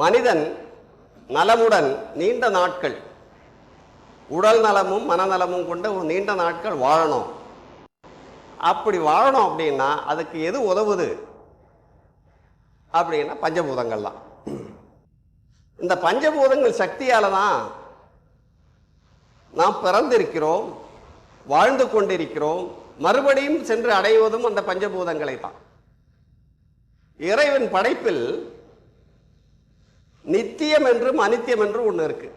மனிதன் நலமுடன் நீண்ட நாட்கள் உடல் நலமும் மனநலமும் கொண்ட ஒரு நீண்ட நாட்கள் வாழணும். அப்படி வாழணும் அப்படின்னா அதுக்கு எது உதவுது? அப்படின்னா பஞ்சபூதங்கள் தான் இந்த பஞ்சபூதங்கள் சக்தியால தான் நாம் பிறந்திருக்கிறோம் வாழ்ந்து கொண்டிருக்கிறோம். மறுபடியும் சென்று அடைவதும் அந்த பஞ்சபூதங்களை தான் இறைவன் படைப்பில் நித்தியம் என்றும் அனித்தியம் என்றும் ஒன்று இருக்கு.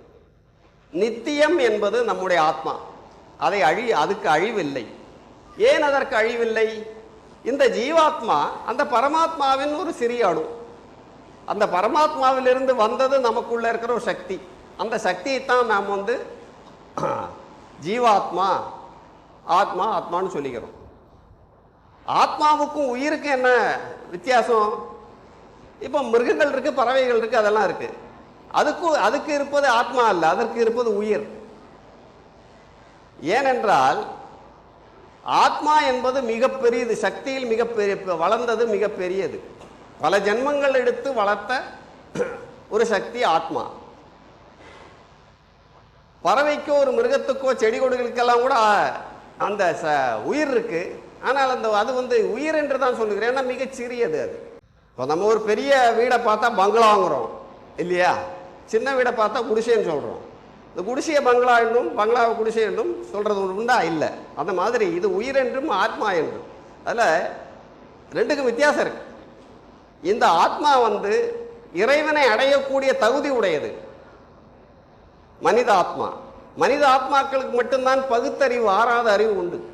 நித்தியம் என்பது நம்முடைய ஆத்மா. அதை அழி அதுக்கு அழிவில்லை. ஏன் அதற்கு அழிவில்லை? இந்த ஜீவாத்மா அந்த பரமாத்மாவின் ஒரு சிறிய அணு. அந்த பரமாத்மாவிலிருந்து வந்தது நமக்குள்ள இருக்கிற ஒரு சக்தி. அந்த சக்தியை தான் நாம் வந்து ஜீவாத்மா ஆத்மா ஆத்மான்னு சொல்லிக்கிறோம். ஆத்மாவுக்கும் உயிருக்கும் என்ன வித்தியாசம்? இப்போ மிருகங்கள் இருக்குது பறவைகள் இருக்குது அதெல்லாம் இருக்குது அதுக்கும் அதுக்கு இருப்பது ஆத்மா அல்ல அதற்கு இருப்பது உயிர். ஏனென்றால் ஆத்மா என்பது மிகப்பெரியது சக்தியில் மிகப்பெரிய வளர்ந்தது மிகப்பெரியது. பல ஜென்மங்கள் எடுத்து வளர்த்த ஒரு சக்தி ஆத்மா. பறவைக்கோ ஒரு மிருகத்துக்கோ செடி கொடிகளுக்கெல்லாம் கூட அந்த ச உயிர் இருக்குது ஆனால் அந்த அது வந்து உயிர் என்று தான் சொல்லுகிறேன். ஏன்னா மிகச் சிறியது அது. இப்போ நம்ம ஒரு பெரிய வீடை பார்த்தா பங்களாங்கிறோம் இல்லையா? சின்ன வீடை பார்த்தா குடிசைன்னு சொல்கிறோம் இந்த குடிசையை பங்களா என்றும் பங்களாவை குடிசை என்றும் சொல்கிறது உண்டா? இல்லை. அந்த மாதிரி இது உயிர் என்றும் ஆத்மா என்றும். அதில் ரெண்டுக்கும் வித்தியாசம் இருக்கு. இந்த ஆத்மா வந்து இறைவனை அடையக்கூடிய தகுதி உடையது. மனித ஆத்மா. மனித ஆத்மாக்களுக்கு மட்டும்தான் பகுத்தறிவு ஆறாத அறிவு உண்டு.